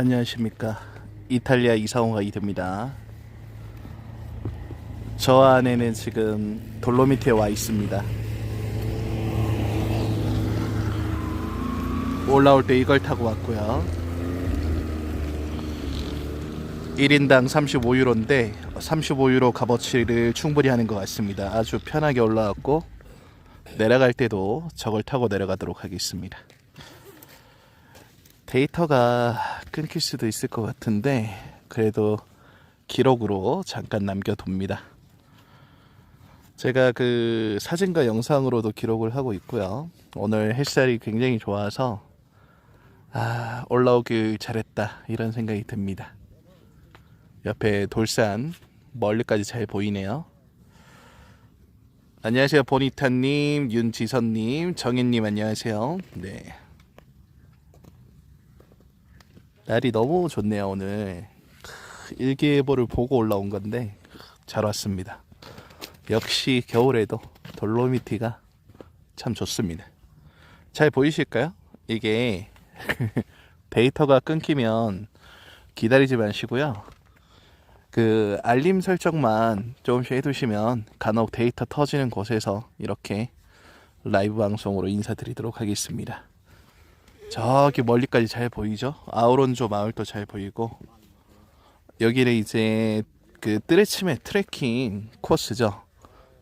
안녕하십니까. 이탈리아 이사원 가이드입니다. 저 안에는 지금 돌로미티에 와 있습니다. 올라올 때 이걸 타고 왔고요. 1인당 35유로인데 35유로 값어치를 충분히 하는 것 같습니다. 아주 편하게 올라왔고 내려갈 때도 저걸 타고 내려가도록 하겠습니다. 데이터가 끊길 수도 있을 것 같은데 그래도 기록으로 잠깐 남겨둡니다. 제가 그 사진과 영상으로도 기록을 하고 있고요. 오늘 햇살이 굉장히 좋아서 아 올라오길 잘했다 이런 생각이 듭니다. 옆에 돌산 멀리까지 잘 보이네요. 안녕하세요 보니타님, 윤지선님, 정인님 안녕하세요. 네. 날이 너무 좋네요 오늘. 크, 일기예보를 보고 올라온 건데 잘 왔습니다. 역시 겨울에도 돌로미티가 참 좋습니다. 잘 보이실까요? 이게 데이터가 끊기면 기다리지 마시고요. 그 알림 설정만 조금씩 해두시면 간혹 데이터 터지는 곳에서 이렇게 라이브 방송으로 인사드리도록 하겠습니다 저기 멀리까지 잘 보이죠? 아우론조 마을도 잘 보이고 여기는 이제 그 뜨레침의 트레킹 코스죠.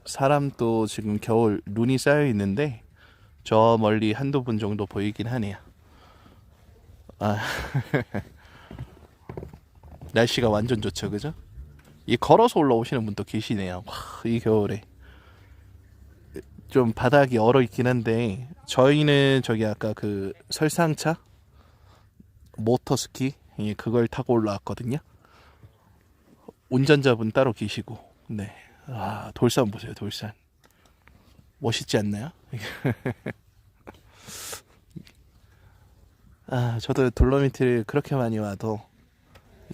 사람도 지금 겨울 눈이 쌓여 있는데 저 멀리 한두 분 정도 보이긴 하네요. 아 날씨가 완전 좋죠, 그죠? 이 걸어서 올라오시는 분도 계시네요. 와, 이 겨울에 좀 바닥이 얼어 있긴 한데 저희는 저기 아까 그 설상차 모터스키 예, 그걸 타고 올라왔거든요. 운전자분 따로 계시고 네. 아, 돌산 보세요. 돌산. 멋있지 않나요? 아, 저도 돌로미티를 그렇게 많이 와도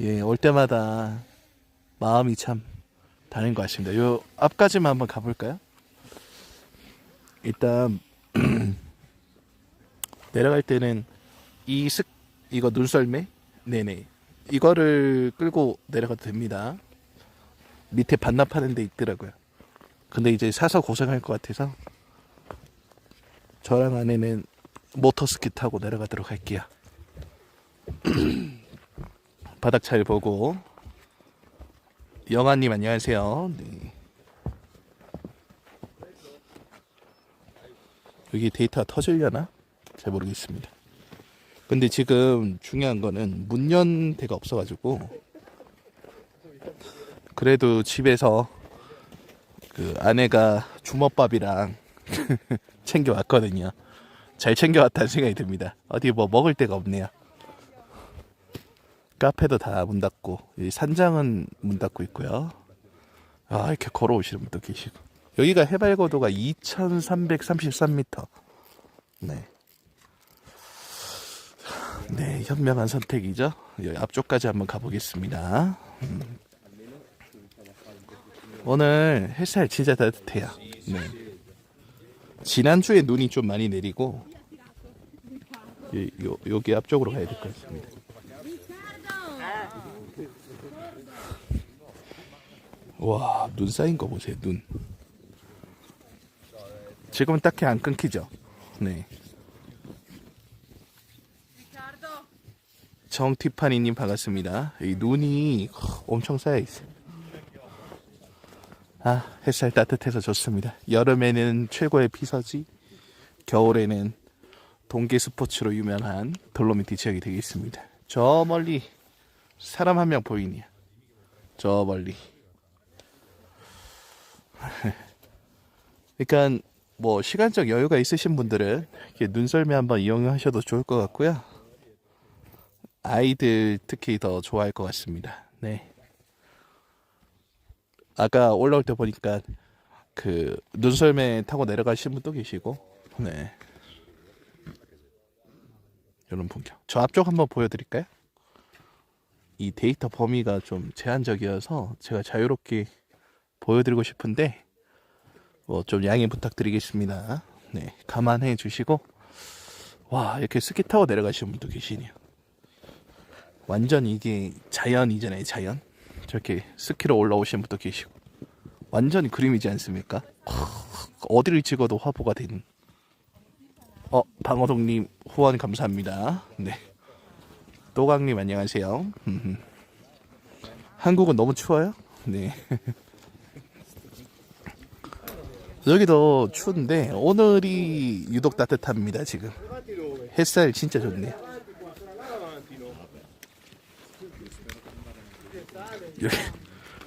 예, 올 때마다 마음이 참 다른 것 같습니다. 요 앞까지만 한번 가볼까요? 일단 내려갈 때는 이습 이거 눈썰매 네네 이거를 끌고 내려가도 됩니다. 밑에 반납하는 데 있더라고요. 근데 이제 사서 고생할 것 같아서 저랑 아내는 모터스키 타고 내려가도록 할게요. 바닥 잘 보고 영아님 안녕하세요. 네. 여기 데이터가 터질려나? 잘 모르겠습니다. 근데 지금 중요한 거는 문연 데가 없어가지고 그래도 집에서 그 아내가 주먹밥이랑 챙겨왔거든요. 잘 챙겨왔다는 생각이 듭니다. 어디 뭐 먹을 데가 없네요. 카페도 다 문 닫고 이 산장은 문 닫고 있고요. 아 이렇게 걸어오시는 분도 계시고 여기가 해발 고도가 2,333m. 네. 네, 현명한 선택이죠. 여기 앞쪽까지 한번 가보겠습니다. 음. 오늘 햇살 진짜 따뜻해요. 네. 지난주에 눈이 좀 많이 내리고, 요, 요, 여기 앞쪽으로 가야 될 것 같습니다. 와, 눈 쌓인 거 보세요, 눈. 지금은 딱히 안 끊기죠? 네. 정티파니님 반갑습니다. 이 눈이 엄청 쌓여 있어요. 아, 햇살 따뜻해서 좋습니다. 여름에는 최고의 피서지, 겨울에는 동계 스포츠로 유명한 돌로미티 지역이 되겠습니다. 저 멀리 사람 한 명 보이네요. 저 멀리. 그러니까 뭐 시간적 여유가 있으신 분들은 눈썰매 한번 이용하셔도 좋을 것 같고요. 아이들 특히 더 좋아할 것 같습니다. 네. 아까 올라올 때 보니까 그 눈썰매 타고 내려가신 분도 계시고, 네. 이런 풍경. 저 앞쪽 한번 보여드릴까요? 이 데이터 범위가 좀 제한적이어서 제가 자유롭게 보여드리고 싶은데 뭐 좀 양해 부탁드리겠습니다. 네, 감안해 주시고 와 이렇게 스키 타고 내려가시는 분도 계시네요. 완전 이게 자연이잖아요, 자연. 저렇게 스키로 올라오신 분도 계시고. 완전 그림이지 않습니까? 어디를 찍어도 화보가 되는. 어, 방어동님 후원 감사합니다. 네. 또강님 안녕하세요. 한국은 너무 추워요? 네. 여기도 추운데 오늘이 유독 따뜻합니다 지금. 햇살 진짜 좋네요. 여기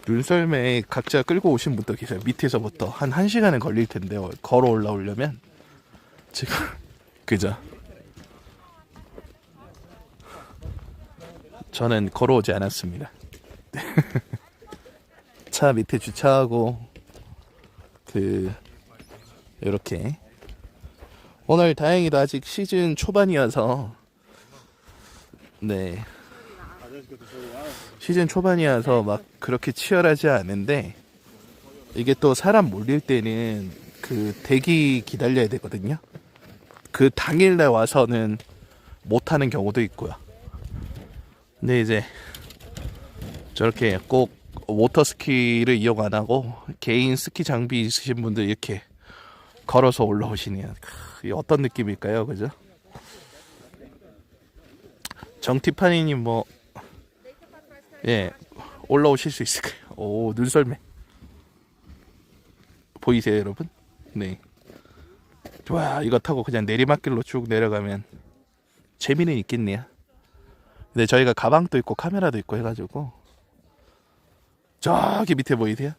눈썰매 각자 끌고 오신 분도 계세요. 밑에서부터 한 1시간은 걸릴 텐데요. 걸어 올라오려면 지금 그죠? 저는 걸어오지 않았습니다. 차 밑에 주차하고 그 이렇게 오늘 다행히도 아직 시즌 초반이어서 네 시즌 초반이어서 막 그렇게 치열하지 않은데 이게 또 사람 몰릴 때는 그 대기 기다려야 되거든요. 그 당일날 와서는 못 하는 경우도 있고요. 근데 이제 저렇게 꼭 워터 스키를 이용 안 하고 개인 스키 장비 있으신 분들 이렇게 걸어서 올라오시네요. 어떤 느낌일까요, 그죠? 정티파니님 뭐 예, 올라오실 수 있을까요? 오, 눈썰매. 보이세요, 여러분? 네. 와, 이거 타고 그냥 내리막길로 쭉 내려가면 재미는 있겠네요. 근데 저희가 가방도 있고 카메라도 있고 해가지고 저기 밑에 보이세요?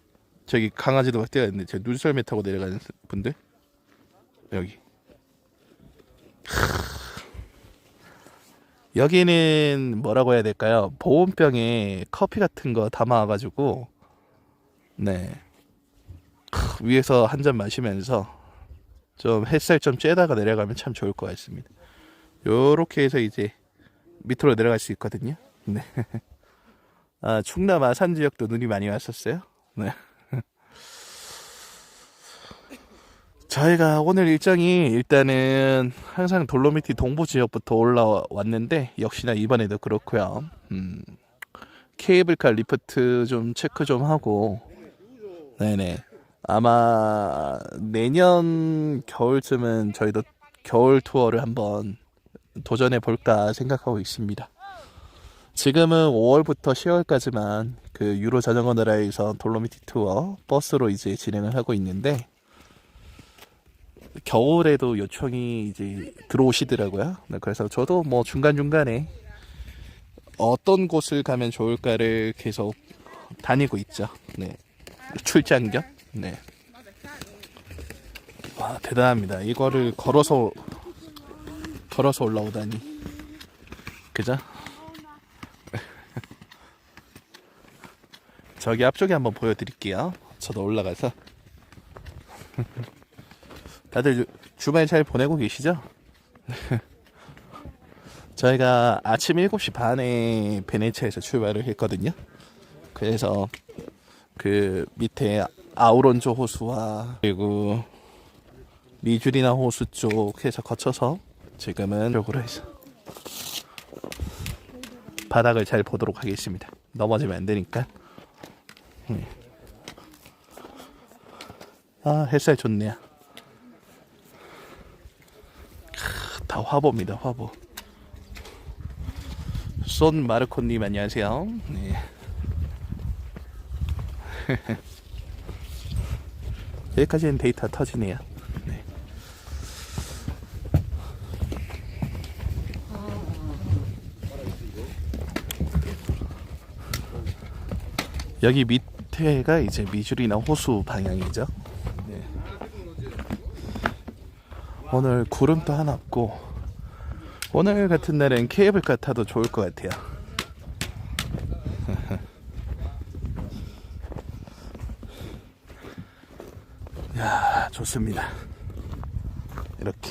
저기 강아지도 막 뛰어있는데 저 눈썰매 타고 내려가는 분들 여기 여기는 뭐라고 해야 될까요? 보온병에 커피 같은 거 담아가지고 네 크, 위에서 한 잔 마시면서 좀 햇살 좀 쬐다가 내려가면 참 좋을 것 같습니다. 요렇게 해서 이제 밑으로 내려갈 수 있거든요. 네. 아, 충남 아산 지역도 눈이 많이 왔었어요. 네. 저희가 오늘 일정이 일단은 항상 돌로미티 동부 지역부터 올라왔는데 역시나 이번에도 그렇고요. 음, 케이블카 리프트 좀 체크 좀 하고 네네 아마 내년 겨울쯤은 저희도 겨울 투어를 한번 도전해 볼까 생각하고 있습니다. 지금은 5월부터 10월까지만 그 유로 자전거 나라에서 돌로미티 투어 버스로 이제 진행을 하고 있는데 겨울에도 요청이 이제 들어오시더라고요. 네, 그래서 저도 뭐 중간중간에 어떤 곳을 가면 좋을까를 계속 다니고 있죠. 네. 출장 겸. 네. 와, 대단합니다. 이거를 걸어서 걸어서 올라오다니. 그죠? 저기 앞쪽에 한번 보여드릴게요. 저도 올라가서. 다들 주말 잘 보내고 계시죠? 저희가 아침 7시 반에 베네치아에서 출발을 했거든요. 그래서 그 밑에 아우론조 호수와 그리고 미주리나 호수 쪽 해서 거쳐서 지금은 쪽으로 해서 바닥을 잘 보도록 하겠습니다. 넘어지면 안 되니까. 네. 아 햇살 좋네요. 다 화보입니다 화보. 손 마르코님 안녕하세요. 네. 여기까지는 데이터 터지네요. 네. 여기 밑에가 이제 미주리나 호수 방향이죠. 네. 오늘 구름도 하나 없고 오늘 같은 날엔 케이블카 타도 좋을 것 같아요. 야 좋습니다. 이렇게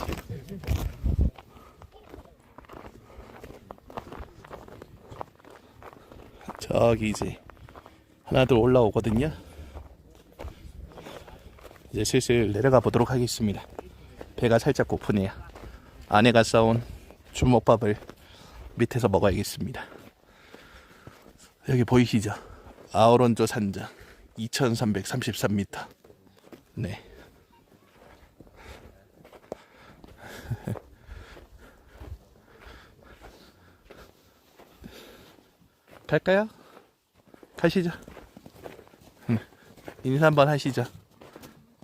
저기 이제 하나둘 올라오거든요. 이제 슬슬 내려가 보도록 하겠습니다. 배가 살짝 고프네요. 아내가 싸온 주먹밥을 밑에서 먹어야겠습니다. 여기 보이시죠? 아오론조 산장 2333m. 네. 갈까요? 가시죠. 응. 인사 한번 하시죠.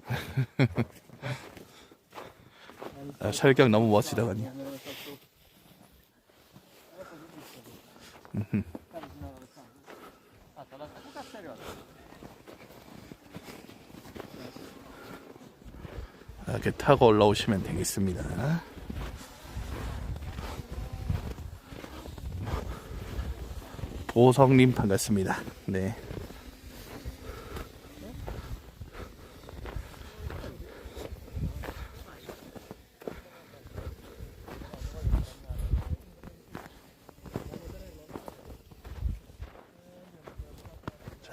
아, 설경 너무 멋지더군요. 이렇게 타고 올라오시면 되겠습니다. 보성님 반갑습니다. 네.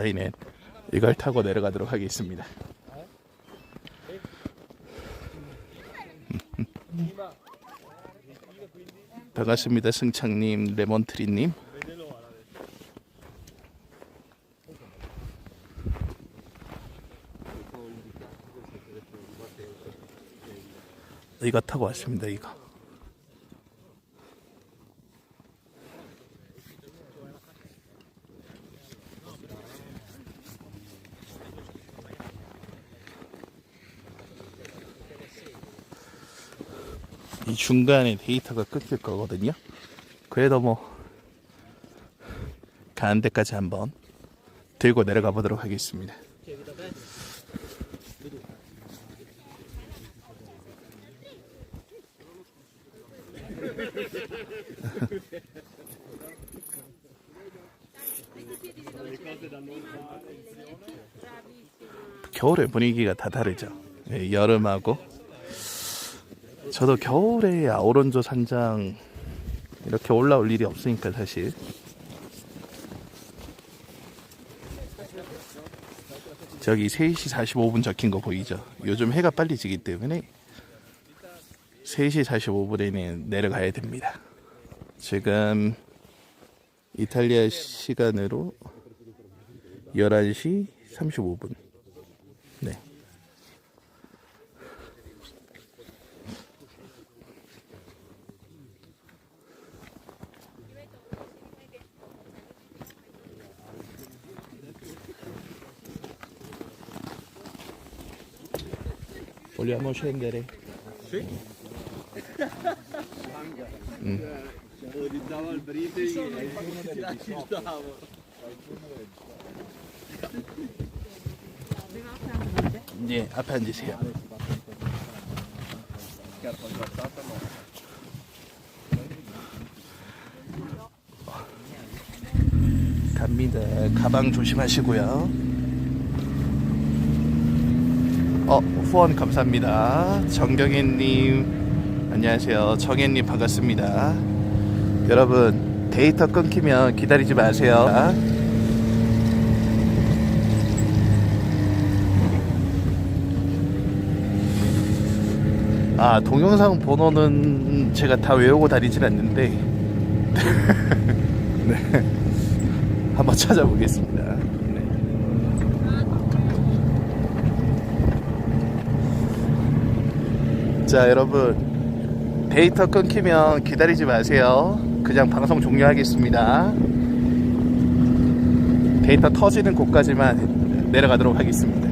저희는 이걸 타고 내려가도록 하겠습니다. 반갑습니다. 승창님, 레몬트리님. 이거 타고 왔습니다. 이거. 이 중간에 데이터가 끊길 거거든요. 그래도 뭐 가는 데까지 한번 들고 내려가 보도록 하겠습니다. 겨울의 분위기가 다 다르죠. 예, 여름하고 저도 겨울에 아오론조 산장 이렇게 올라올 일이 없으니까 사실 저기 3시 45분 적힌 거 보이죠? 요즘 해가 빨리 지기 때문에 3시 45분에는 내려가야 됩니다. 지금 이탈리아 시간으로 11시 35분. 네. Vogliamo scendere? Dava il briefing e ti lasciavo. 네, 앞에 앉으세요. 갑니다. 가방 조심하시고요. 어, 후원 감사합니다. 정경혜님, 안녕하세요. 정혜님 반갑습니다. 여러분, 데이터 끊기면 기다리지 마세요. 아 동영상 번호는 제가 다 외우고 다니진 않는데 네 한번 찾아보겠습니다. 네. 자 여러분 데이터 끊기면 기다리지 마세요. 그냥 방송 종료하겠습니다. 데이터 터지는 곳까지만 내려가도록 하겠습니다.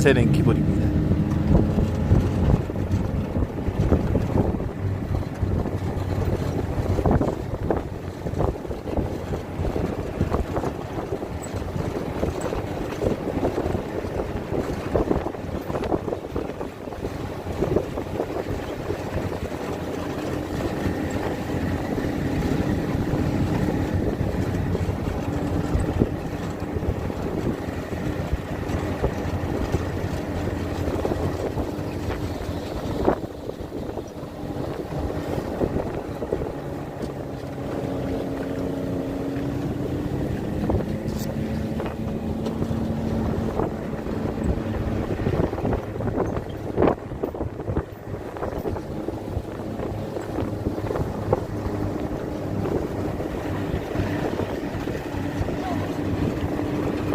세낸 기분입니다.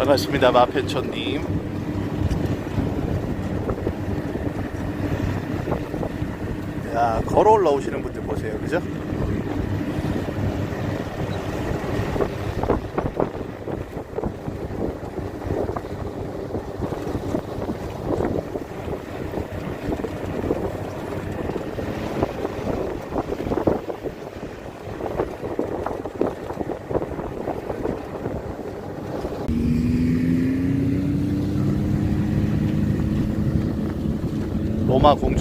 반갑습니다, 마페초님. 야, 걸어 올라오시는 분들 보세요, 그죠? 로마 공주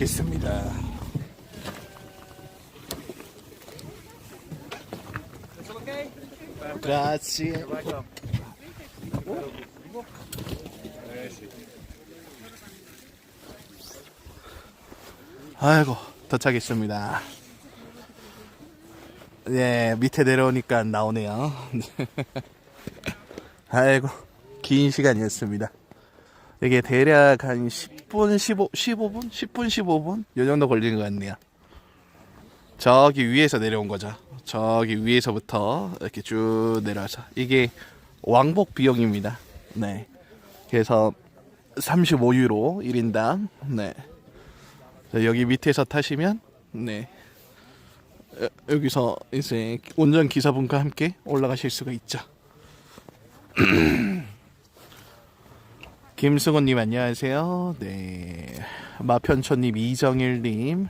네, 도착했습니다. Grazie. 아이고 도착했습니다. 네 밑에 내려오니까 나오네요. 아이고 긴 시간이었습니다. 이게 대략 한 10 분 15 15분 10분 15분 요 정도 걸린 것 같네요. 저기 위에서 내려온 거죠. 저기 위에서부터 이렇게 쭉 내려와서 이게 왕복 비용입니다. 네. 그래서 35유로 1인당. 네. 자, 여기 밑에서 타시면 네. 여- 여기서 이제 운전 기사분과 함께 올라가실 수가 있죠. 김승호님 안녕하세요. 네. 마편초님, 이정일님,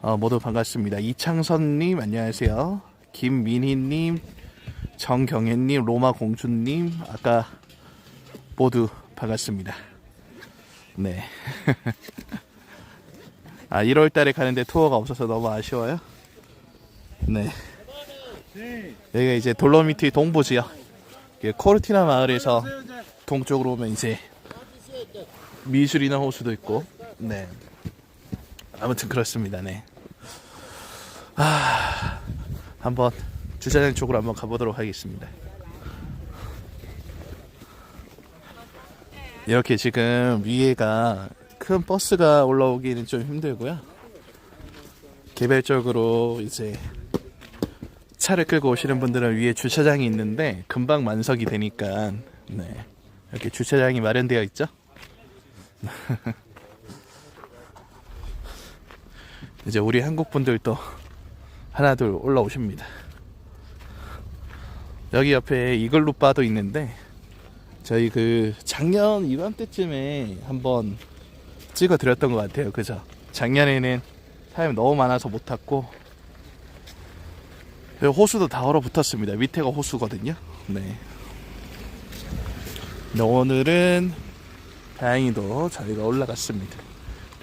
어, 모두 반갑습니다. 이창선님 안녕하세요. 김민희님, 정경혜님, 로마 공주님, 아까 모두 반갑습니다. 네. 아, 1월 달에 가는데 투어가 없어서 너무 아쉬워요. 네. 여기가 이제 돌로미티 동부 지역. 코르티나 마을에서 동쪽으로 오면 이제 미술이나 호수도 있고. 네. 아무튼 그렇습니다. 네. 아, 한번 주차장 쪽으로 한번 가보도록 하겠습니다. 이렇게 지금 위에가 큰 버스가 올라오기는 좀 힘들고요. 개별적으로 이제 차를 끌고 오시는 분들은 위에 주차장이 있는데 금방 만석이 되니까 네. 이렇게 주차장이 마련되어 있죠. 이제 우리 한국 분들도 하나둘 올라오십니다. 여기 옆에 이글루 바도 있는데 저희 그 작년 이맘때쯤에 한번 찍어 드렸던 것 같아요. 그죠? 작년에는 사람이 너무 많아서 못 탔고 호수도 다 얼어 붙었습니다. 밑에가 호수거든요. 네. 근데 오늘은 다행히도 저희가 올라갔습니다.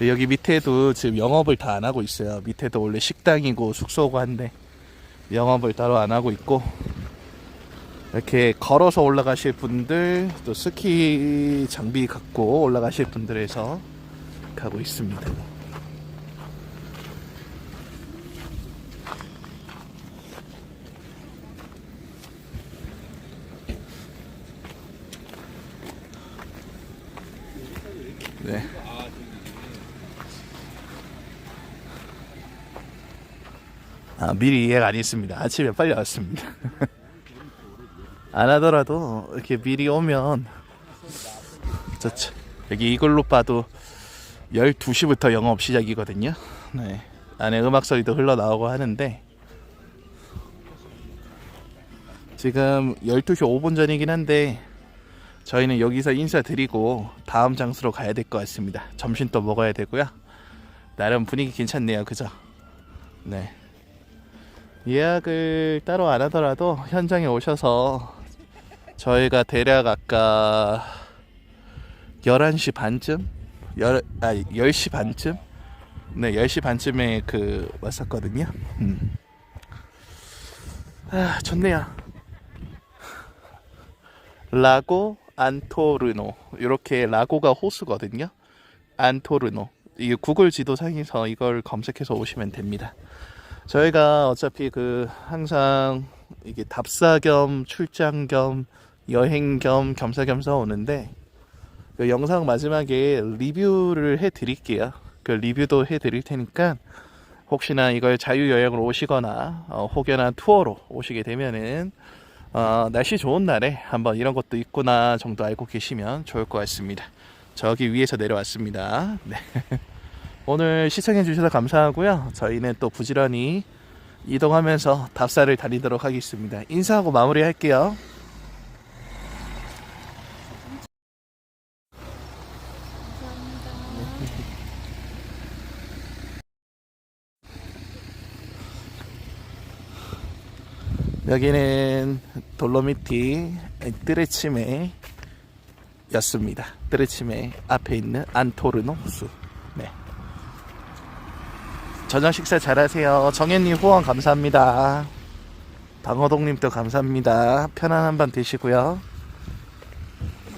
여기 밑에도 지금 영업을 다 안 하고 있어요. 밑에도 원래 식당이고 숙소고 한데 영업을 따로 안 하고 있고 이렇게 걸어서 올라가실 분들 또 스키 장비 갖고 올라가실 분들에서 가고 있습니다. 네. 아, 미리 예약 안 했습니다. 아침에 빨리 왔습니다. 안 하더라도 이렇게 미리 오면 좋죠. 여기 이걸로 봐도 12시부터 영업 시작이거든요. 네. 안에 음악 소리도 흘러나오고 하는데 지금 12시 5분 전이긴 한데 저희는 여기서 인사드리고 다음 장소로 가야 될 것 같습니다. 점심 또 먹어야 되고요. 나름 분위기 괜찮네요. 그죠? 네. 예약을 따로 안 하더라도 현장에 오셔서 저희가 대략 아까 11시 반쯤? 열, 아, 10시 반쯤? 네, 10시 반쯤에 그 왔었거든요. 음. 아, 좋네요. 라고 안토르노 이렇게 라고가 호수거든요. 안토르노 이 구글 지도상에서 이걸 검색해서 오시면 됩니다. 저희가 어차피 그 항상 이게 답사 겸 출장 겸 여행 겸 겸사겸사 오는데 그 영상 마지막에 리뷰를 해 드릴게요. 그 리뷰도 해 드릴 테니까 혹시나 이걸 자유여행으로 오시거나 어, 혹여나 투어로 오시게 되면은 어, 날씨 좋은 날에 한번 이런 것도 있구나 정도 알고 계시면 좋을 것 같습니다. 저기 위에서 내려왔습니다. 네. 오늘 시청해 주셔서 감사하고요. 저희는 또 부지런히 이동하면서 답사를 다니도록 하겠습니다. 인사하고 마무리할게요. 여기는 돌로미티 뜨레치메 였습니다. 뜨레치메 앞에 있는 안토르노 호수. 네. 저녁 식사 잘하세요. 정현님 후원 감사합니다. 방어동님도 감사합니다. 편안한 밤 되시고요.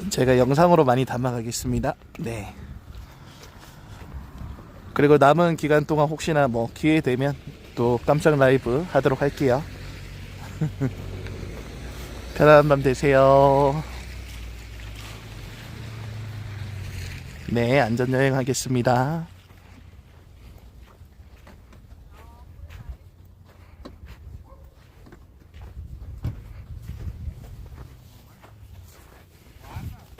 제가 영상으로 많이 담아가겠습니다. 네. 그리고 남은 기간 동안 혹시나 뭐 기회 되면 또 깜짝 라이브 하도록 할게요. 편안한 밤 되세요. 네, 안전여행 하겠습니다.